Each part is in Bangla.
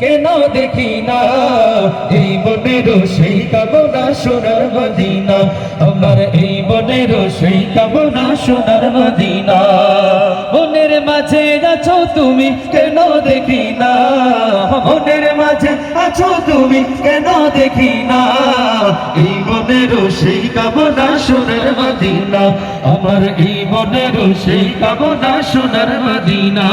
কেন দেখি না। এই মনের সেই কামনা সোনার মদিনা। আমার এই মনের সেই কামনা সোনার মদিনা। মনের মাঝে আছো তুমি, কেন দেখি না? মনের মাঝে আছো তুমি, কেন দেখি না? এই মনের সেই কামনা সোনার মদিনা। আমার এই মনের সেই কামনা সোনার মদিনা।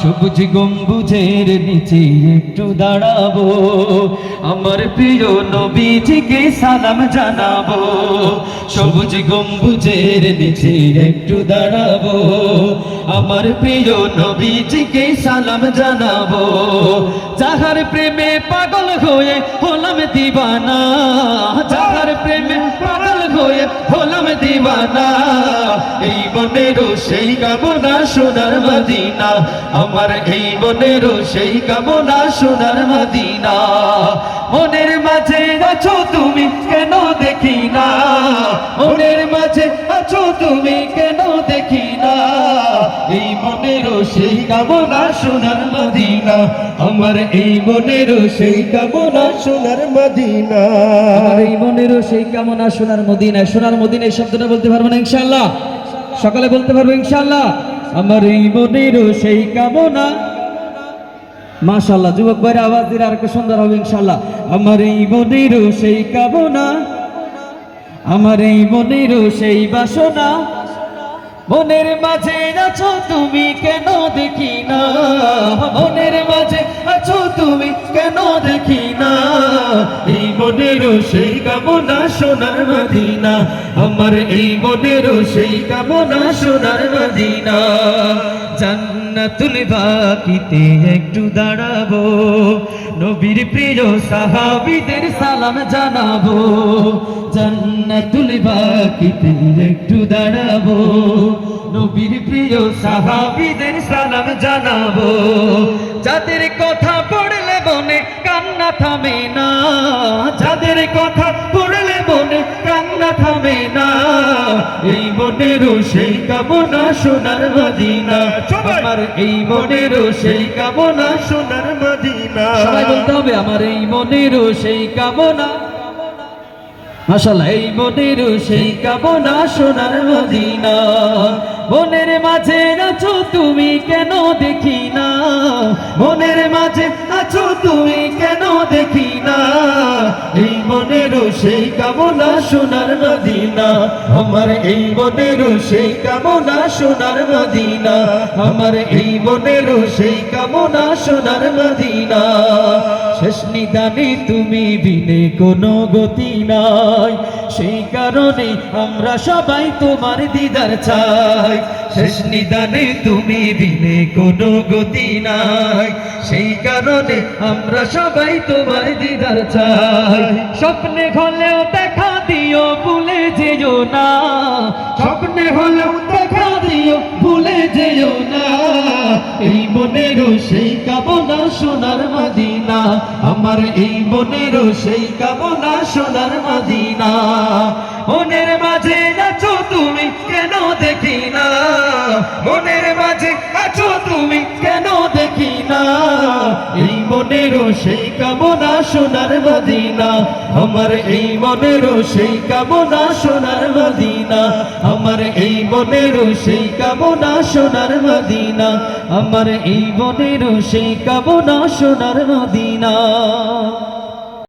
সবুজ গম্বুজের নিচে একটু দাঁড়াবো। আমার প্রিয় নবীজিকে সালাম জানাব। সবুজ গম্বুজের নিচে একটু দাঁড়াবো। আমার প্রিয় নবীজিকে সালাম জানাব। যাহার প্রেমে পাগল হয়ে হলাম দিবানা, যাহার প্রেমে পাগল হয়ে হলাম দিবানা। এই মনেরও সেই কামনা সোনার মদিনা। আমার এই মনেরও সেই কামনা সোনার মদিনা। মনের মাঝে আছো তুমি কেন দেখি না? মনের মাঝে আছো তুমি কেন দেখি না? এই মনেরও সেই কামনা সোনার মদিনা। আমার এই মনেরও সেই কামনা সোনার মদিনা। এই মনেরও সেই কামনা সোনার মদিনা সোনার মদিনায় শব্দটা বলতে পারব না ইনশাল্লাহ সকালে বলতে পারব ইনশাল্লাহ আমার এই মনেরও সেই কামনা। মাশাল্লাহ যুবক ভাইরা, আওয়াজ দিলে আর একটু সুন্দর হবে ইনশাল্লাহ আমার এই মনেরও সেই কামনা। আমার এই মনেরও সেই বাসনা। মনের মাঝে আছো তুমি, কেন দেখি না মনের মাঝে আছো তুমি, কেন দেখি না এই মনেরও সেই কামনা সোনার আমার এই সেই কামনা সোনার জান্নাতুল বাকিতে একটু দাঁড়াবো, নবীর প্রিয় সাহাবিদের সালাম জানাব। জান্নাতুল বাকিতে একটু দাঁড়াবো, নবীর প্রিয় সাহাবিদের সালাম জানাব। যাদের কথা কান্না থামে না। যাদের কথা পড়লে মনে কান্না থামে না। এই মনেরও সেই কামনা সোনার মদিনা। আমার এই মনেরও সেই কামনা সোনার মদিনা। সবাই বলতে হবে আমার এই মনেরও সেই কামনা মাশাল্লাহ এই সেই কামনা সোনার মদিনা। মনের মাঝে আছো তুমি কেন দেখি না মনের মাঝে আছো তুমি কেন দেখি না এই মনেরও সেই কামনা সোনার মদিনা। আমার এই মনেরও সেই কামনা সোনার মদিনা। আমার এই মনেরও সেই কামনা সোনার মদিনা। শেষ নিদানে তুমি বিনে কোনো গতি নাই। সেই কারণে আমরা সবাই তোমার দিদার চাই। শেষ নিদানে তুমি বিনে কোনো গতি নাই। সেই কারণে আমরা সবাই তোমার দিদার চাই। স্বপ্নে হলেও দেখা দিও ভুলে যেও না। স্বপ্নে হলেও দেখা দিও ভুলে যেও না। এই মনেরও সেই আমার এই বনের সেই কামনা সোনার মদিনা। মনের মাঝে আছো তুমি, কেন দেখি না? মনের মাঝে আছো তুমি মনেরও সেই কামনা সোনার মদিনা। আমার এই মনেরও সেই কামনা সোনার মদিনা। আমার এই মনেরও সেই কামনা সোনার মদিনা। আমার এই মনেরও সেই কামনা সোনার মদিনা।